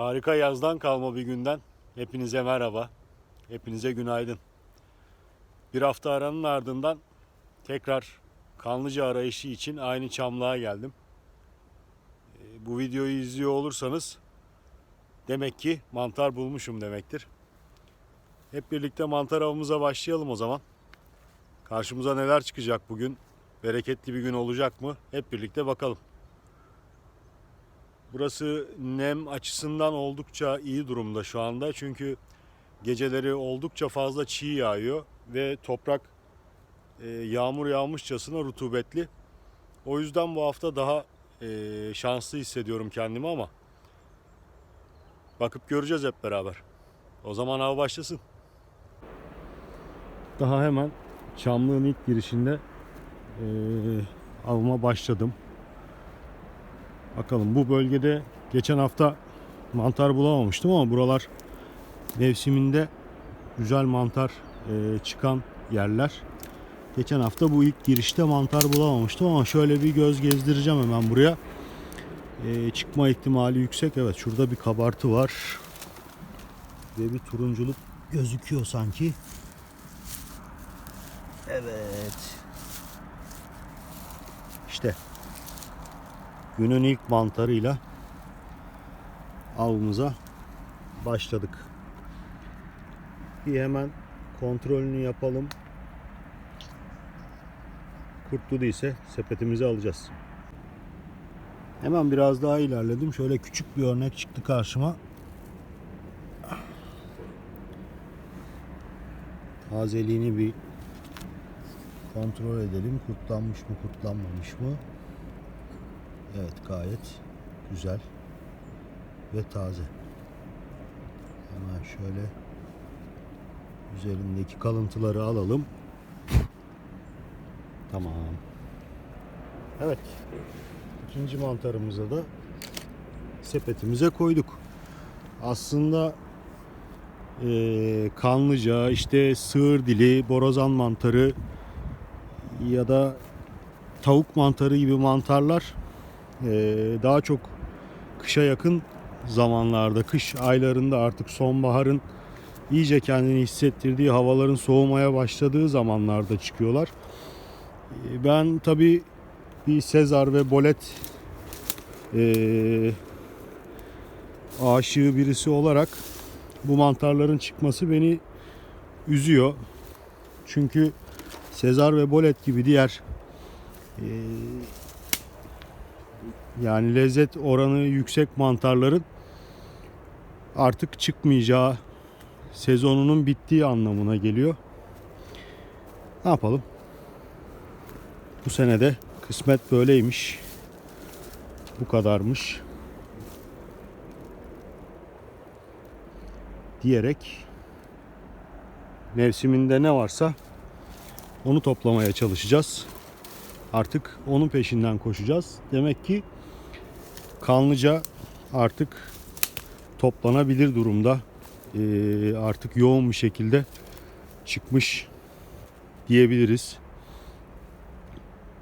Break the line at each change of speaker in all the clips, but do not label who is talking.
Harika yazdan kalma bir günden hepinize merhaba. Hepinize günaydın. Bir hafta aranın ardından tekrar kanlıca arayışı için aynı çamlığa geldim. Ee, Bu videoyu izliyor olursanız demek ki mantar bulmuşum demektir. Hep birlikte mantar avımıza başlayalım o zaman. Karşımıza neler çıkacak bugün? Bereketli bir gün olacak mı? Hep birlikte bakalım. Burası nem açısından oldukça iyi durumda şu anda. Çünkü geceleri oldukça fazla çiğ yağıyor ve toprak e, yağmur yağmışçasına rutubetli. O yüzden bu hafta daha e, şanslı hissediyorum kendimi ama bakıp göreceğiz hep beraber. O zaman av başlasın. Daha hemen Çamlığın ilk girişinde e, avıma başladım. Bakalım bu bölgede geçen hafta mantar bulamamıştım ama buralar mevsiminde güzel mantar e, çıkan yerler. Geçen hafta bu ilk girişte mantar bulamamıştım ama şöyle bir göz gezdireceğim hemen buraya. E, çıkma ihtimali yüksek. Evet şurada bir kabartı var. Ve bir turunculuk gözüküyor sanki. Evet. İşte günün ilk mantarıyla avımıza başladık. Bir hemen kontrolünü yapalım. Kurtlu değilse sepetimizi alacağız. Hemen biraz daha ilerledim. Şöyle küçük bir örnek çıktı karşıma. Tazeliğini bir kontrol edelim. Kurtlanmış mı, kurtlanmamış mı? Evet, gayet güzel ve taze. Hemen şöyle üzerindeki kalıntıları alalım. Tamam. Evet. ikinci mantarımıza da sepetimize koyduk. Aslında eee, kanlıca, işte sığır dili, borazan mantarı ya da tavuk mantarı gibi mantarlar daha çok kışa yakın zamanlarda, kış aylarında artık sonbaharın iyice kendini hissettirdiği havaların soğumaya başladığı zamanlarda çıkıyorlar. Eee, Ben tabi bir Sezar ve Bolet eee aşığı birisi olarak bu mantarların çıkması beni üzüyor. Çünkü Sezar ve Bolet gibi diğer eee, yani lezzet oranı yüksek mantarların artık çıkmayacağı sezonunun bittiği anlamına geliyor. Ne yapalım? Bu sene de kısmet böyleymiş. Bu kadarmış. Diyerek mevsiminde ne varsa onu toplamaya çalışacağız. Artık onun peşinden koşacağız. Demek ki kanlıca artık toplanabilir durumda. Ee, artık yoğun bir şekilde çıkmış diyebiliriz.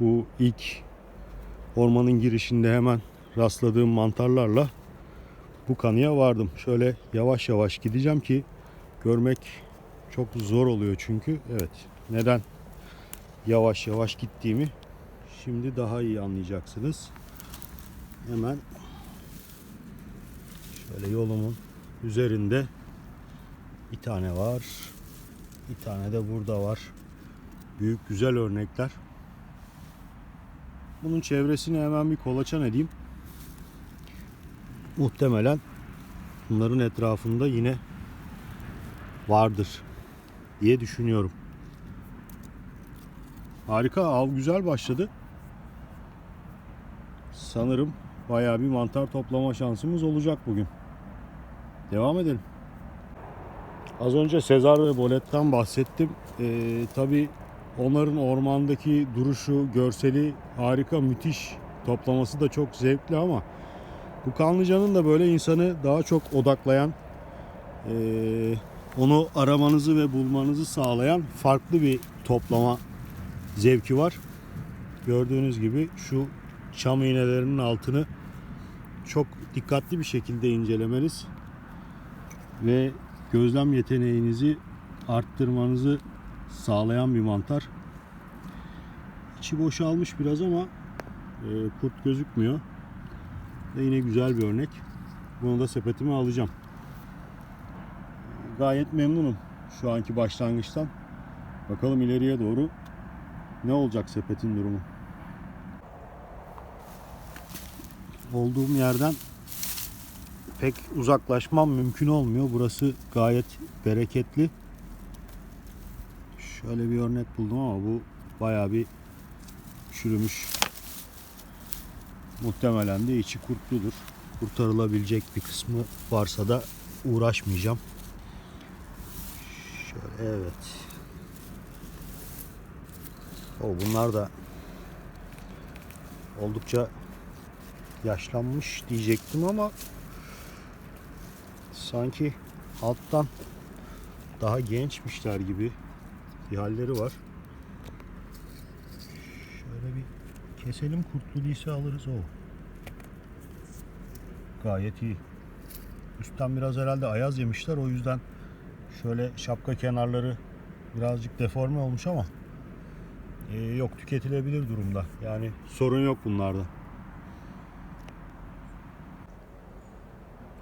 Bu ilk ormanın girişinde hemen rastladığım mantarlarla bu kanıya vardım. Şöyle yavaş yavaş gideceğim ki görmek çok zor oluyor çünkü. Evet. Neden yavaş yavaş gittiğimi şimdi daha iyi anlayacaksınız. Hemen şöyle yolumun üzerinde bir tane var. Bir tane de burada var. Büyük güzel örnekler. Bunun çevresini hemen bir kolaçan edeyim. Muhtemelen bunların etrafında yine vardır diye düşünüyorum. Harika av güzel başladı. Sanırım bayağı bir mantar toplama şansımız olacak bugün. Devam edelim. Az önce Sezar ve Bolet'ten bahsettim. Ee, Tabi onların ormandaki duruşu, görseli harika, müthiş. Toplaması da çok zevkli ama bu kanlıcanın da böyle insanı daha çok odaklayan, ee, onu aramanızı ve bulmanızı sağlayan farklı bir toplama zevki var. Gördüğünüz gibi şu çam iğnelerinin altını çok dikkatli bir şekilde incelemeniz ve gözlem yeteneğinizi arttırmanızı sağlayan bir mantar. İçi boşalmış biraz ama e, kurt gözükmüyor. Ve yine güzel bir örnek. Bunu da sepetime alacağım. Gayet memnunum şu anki başlangıçtan. Bakalım ileriye doğru ne olacak sepetin durumu. Olduğum yerden pek uzaklaşmam mümkün olmuyor. Burası gayet bereketli. Şöyle bir örnek buldum ama bu bayağı bir çürümüş. Muhtemelen de içi kurtludur. Kurtarılabilecek bir kısmı varsa da uğraşmayacağım. Şöyle evet. O bunlar da oldukça yaşlanmış diyecektim ama sanki alttan daha gençmişler gibi bir halleri var. Şöyle bir keselim kurtlu değilse alırız o. Gayet iyi. Üstten biraz herhalde ayaz yemişler o yüzden şöyle şapka kenarları birazcık deforme olmuş ama e, yok tüketilebilir durumda. Yani sorun yok bunlarda.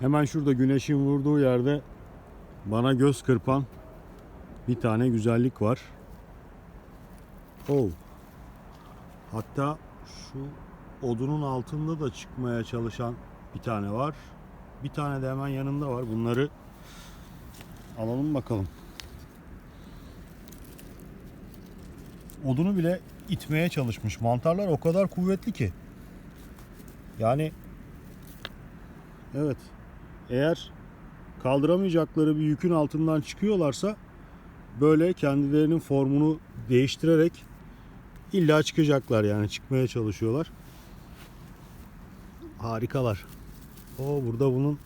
Hemen şurada güneşin vurduğu yerde bana göz kırpan bir tane güzellik var. Oh. Hatta şu odunun altında da çıkmaya çalışan bir tane var. Bir tane de hemen yanında var. Bunları alalım bakalım. Odunu bile itmeye çalışmış. Mantarlar o kadar kuvvetli ki. Yani evet eğer kaldıramayacakları bir yükün altından çıkıyorlarsa böyle kendilerinin formunu değiştirerek illa çıkacaklar yani çıkmaya çalışıyorlar. Harikalar. O burada bunun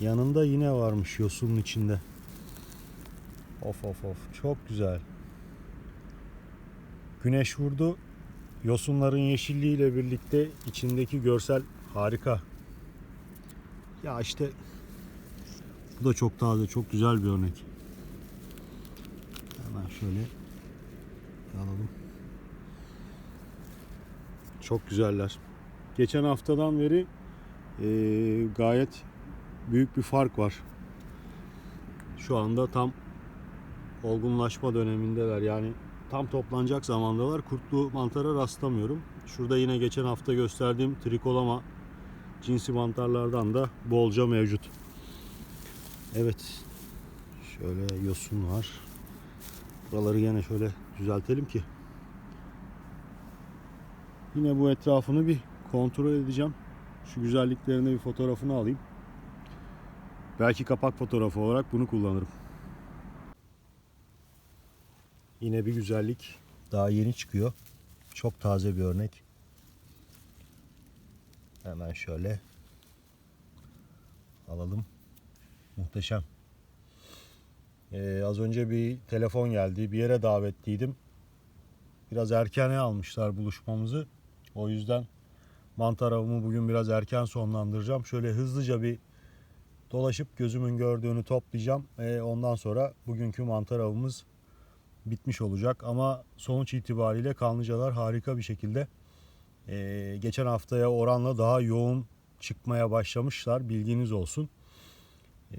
yanında yine varmış yosunun içinde. Of of of çok güzel. Güneş vurdu. Yosunların yeşilliğiyle birlikte içindeki görsel harika. Ya işte bu da çok taze, çok güzel bir örnek. Hemen şöyle alalım. Çok güzeller. Geçen haftadan beri e, gayet büyük bir fark var. Şu anda tam olgunlaşma dönemindeler. Yani tam toplanacak zamandalar. Kurtlu mantara rastlamıyorum. Şurada yine geçen hafta gösterdiğim trikolama cinsi mantarlardan da bolca mevcut. Evet. Şöyle yosun var. Buraları yine şöyle düzeltelim ki. Yine bu etrafını bir kontrol edeceğim. Şu güzelliklerine bir fotoğrafını alayım. Belki kapak fotoğrafı olarak bunu kullanırım. Yine bir güzellik. Daha yeni çıkıyor. Çok taze bir örnek. Hemen şöyle alalım. Muhteşem. Ee, az önce bir telefon geldi. Bir yere davetliydim. Biraz erkene almışlar buluşmamızı. O yüzden mantar avımı bugün biraz erken sonlandıracağım. Şöyle hızlıca bir dolaşıp gözümün gördüğünü toplayacağım. Ee, ondan sonra bugünkü mantar avımız bitmiş olacak. Ama sonuç itibariyle kanlıcalar harika bir şekilde ee, geçen haftaya oranla daha yoğun çıkmaya başlamışlar. Bilginiz olsun. Ee,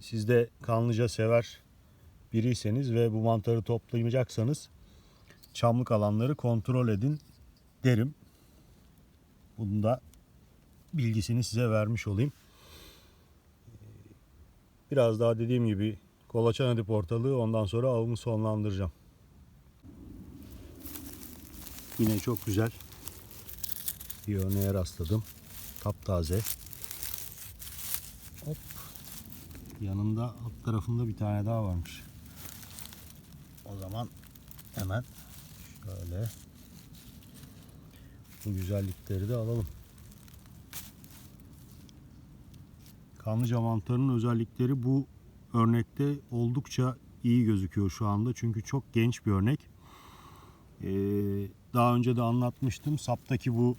siz de kanlıca sever biriyseniz ve bu mantarı toplayacaksanız çamlık alanları kontrol edin derim. Bunu da bilgisini size vermiş olayım. Biraz daha dediğim gibi Kolaçan Edip ortalığı ondan sonra avımı sonlandıracağım. Yine çok güzel bir örneğe rastladım. Taptaze. Hop. Yanında alt tarafında bir tane daha varmış. O zaman hemen şöyle bu güzellikleri de alalım. Kanlıca mantarının özellikleri bu örnekte oldukça iyi gözüküyor şu anda. Çünkü çok genç bir örnek. Ee, daha önce de anlatmıştım. Saptaki bu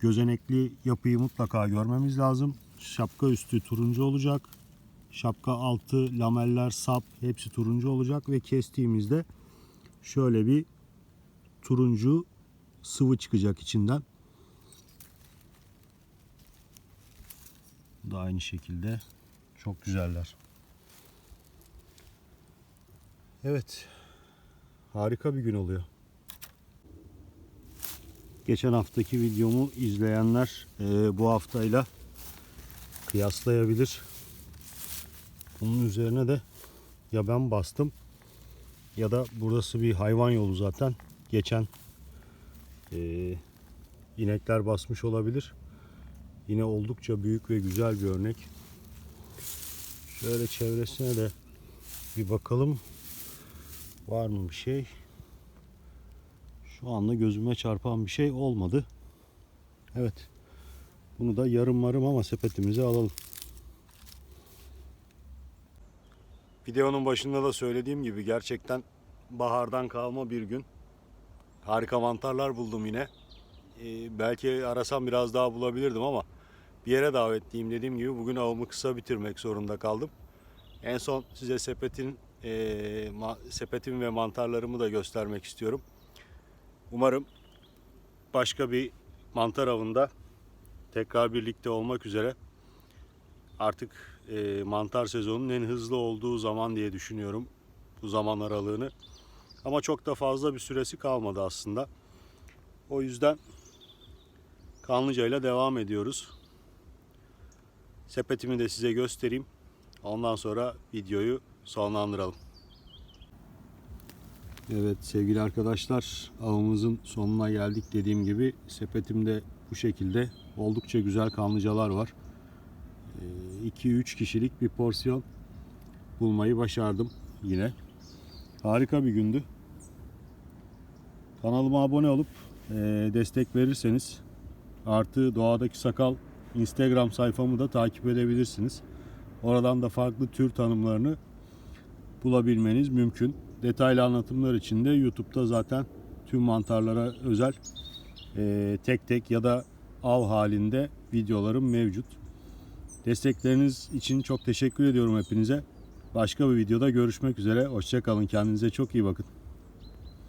gözenekli yapıyı mutlaka görmemiz lazım. Şapka üstü turuncu olacak. Şapka altı, lameller, sap hepsi turuncu olacak ve kestiğimizde şöyle bir turuncu sıvı çıkacak içinden. Bu da aynı şekilde çok güzeller. Evet. Harika bir gün oluyor. Geçen haftaki videomu izleyenler e, bu haftayla kıyaslayabilir. Bunun üzerine de ya ben bastım ya da burası bir hayvan yolu zaten. Geçen e, inekler basmış olabilir. Yine oldukça büyük ve güzel bir örnek. Şöyle çevresine de bir bakalım. Var mı bir şey? Şu anda gözüme çarpan bir şey olmadı. Evet. Bunu da yarım varım ama sepetimize alalım. Videonun başında da söylediğim gibi gerçekten bahardan kalma bir gün. Harika mantarlar buldum yine. Ee, belki arasam biraz daha bulabilirdim ama bir yere davetliyim dediğim gibi bugün avımı kısa bitirmek zorunda kaldım. En son size sepetin e, ma- sepetim ve mantarlarımı da göstermek istiyorum. Umarım başka bir mantar avında tekrar birlikte olmak üzere artık e, mantar sezonunun en hızlı olduğu zaman diye düşünüyorum bu zaman aralığını. Ama çok da fazla bir süresi kalmadı aslında. O yüzden Kanlıca ile devam ediyoruz. Sepetimi de size göstereyim. Ondan sonra videoyu sonlandıralım. Evet sevgili arkadaşlar avımızın sonuna geldik dediğim sepetimde bu şekilde oldukça güzel kanlıcalar var. 2-3 kişilik bir porsiyon bulmayı başardım yine. Harika bir gündü. Kanalıma abone olup e, destek verirseniz artı doğadaki sakal Instagram sayfamı da takip edebilirsiniz. Oradan da farklı tür tanımlarını bulabilmeniz mümkün. Detaylı anlatımlar için de YouTube'da zaten tüm mantarlara özel e, tek tek ya da av halinde videolarım mevcut. Destekleriniz için çok teşekkür ediyorum hepinize. Başka bir videoda görüşmek üzere. Hoşçakalın. Kendinize çok iyi bakın.